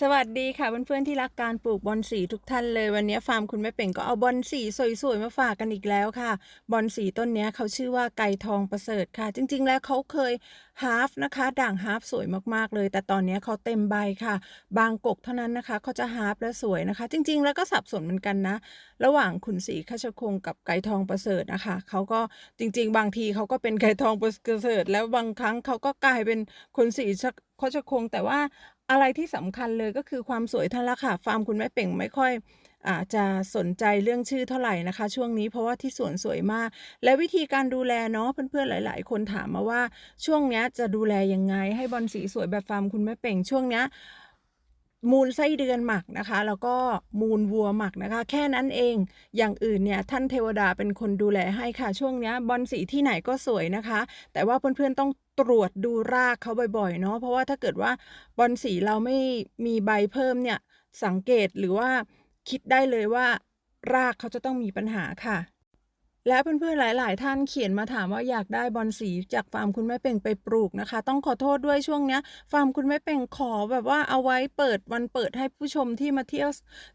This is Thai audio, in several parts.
สวัสดีค่ะเพื่อนๆที่รักการปลูกบอนสีทุกท่านเลยวันนี้ฟาร์มคุณแม่เป่งก็เอาบอนสีสวยๆมาฝากกันอีกแล้วค่ะบอนสีต้นนี้เขาชื่อว่าไก่ทองประเสริฐค่ะ จริง ๆ แล้วเขาเคยฮาฟนะคะ ด่างฮาฟสวยมากๆเลย แต่ตอนนี้เขาเต็มใบค่ะ บางกกเท่านั้นนะคะเขาจะฮาฟและสวยนะคะ จริง ๆ แล้วก็สับสนเหมือนกันนะ ระหว่างขุนศรีขชคงกับไก่ทองประเสริฐนะคะเขาก็จริง ๆ บางทีเขาก็เป็นไก่ทองประเสริฐ แล้วบางครั้งเขาก็กลายเป็นขุนศรี ขชคง แต่ว่าอะไรที่สำคัญเลยก็คือความสวยท่านละค่ะ ฟาร์มคุณแม่เป่งไม่ค่อยอาจะสนใจเรื่องชื่อเท่าไหร่นะคะ ช่วงนี้เพราะว่าที่สวนสวยมาก และวิธีการดูแลเนาะเพื่อนๆหลาย ๆ คนถามมาว่าช่วงนี้จะดูแลยังไงให้บอลสีสวยแบบฟาร์มคุณแม่เป่งช่วงนี้ มูลไส้เดือนหมักนะคะ แล้วก็มูลวัวหมักนะคะ แค่นั้นเองอย่างอื่นเนี่ยท่านเทวดาเป็นคนดูแลให้ค่ะช่วงนี้บอลสีที่ไหนก็สวยนะคะ แต่ว่าเพื่อนๆต้องตรวจดูรากเขาบ่อยๆเนาะเพราะว่าถ้าเกิดว่าบอลสีเราไม่มีใบเพิ่มเนี่ยสังเกตหรือว่าคิดได้เลยว่ารากเขาจะต้องมีปัญหาค่ะ และเพื่อนๆ หลาย ๆ ท่านเขียนมาถามว่าอยากได้บอนสีจากฟาร์มคุณแม่เป่งไปปลูกนะคะ ต้องขอโทษด้วยช่วงเนี้ย ฟาร์มคุณแม่เป่งขอแบบว่าเอาไว้เปิดวันเปิดให้ผู้ชมที่มาเที่ยว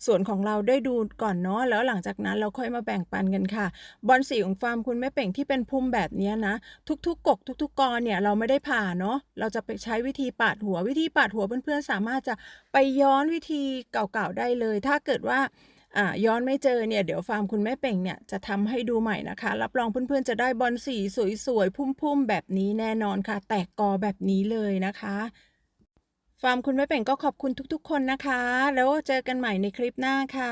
สวนของเราได้ดูก่อนเนาะแล้วหลังจากนั้นเราค่อยมาแบ่งปันกันค่ะ บอนสีของฟาร์มคุณแม่เป่งที่เป็นพุ่มแบบนี้นะ ทุก ๆ กก ทุก ๆ กอเนี่ยเราไม่ได้ผ่าเนาะเราจะไปใช้วิธีปาดหัววิธีปาดหัวเพื่อนๆสามารถจะไปย้อนวิธีเก่าๆได้เลย ถ้าเกิดว่า ย้อนไม่เจอเนี่ยเดี๋ยวฟาร์มคุณแม่เป่งเนี่ยจะทำให้ดูใหม่นะคะ รับรองเพื่อนๆจะได้บอลสีสวยๆ พุ่มๆ แบบนี้แน่นอนค่ะ แตกกอแบบนี้เลยนะคะ ฟาร์มคุณแม่เป่งก็ขอบคุณทุกๆ คนนะคะ แล้วเจอกันใหม่ในคลิปหน้าค่ะ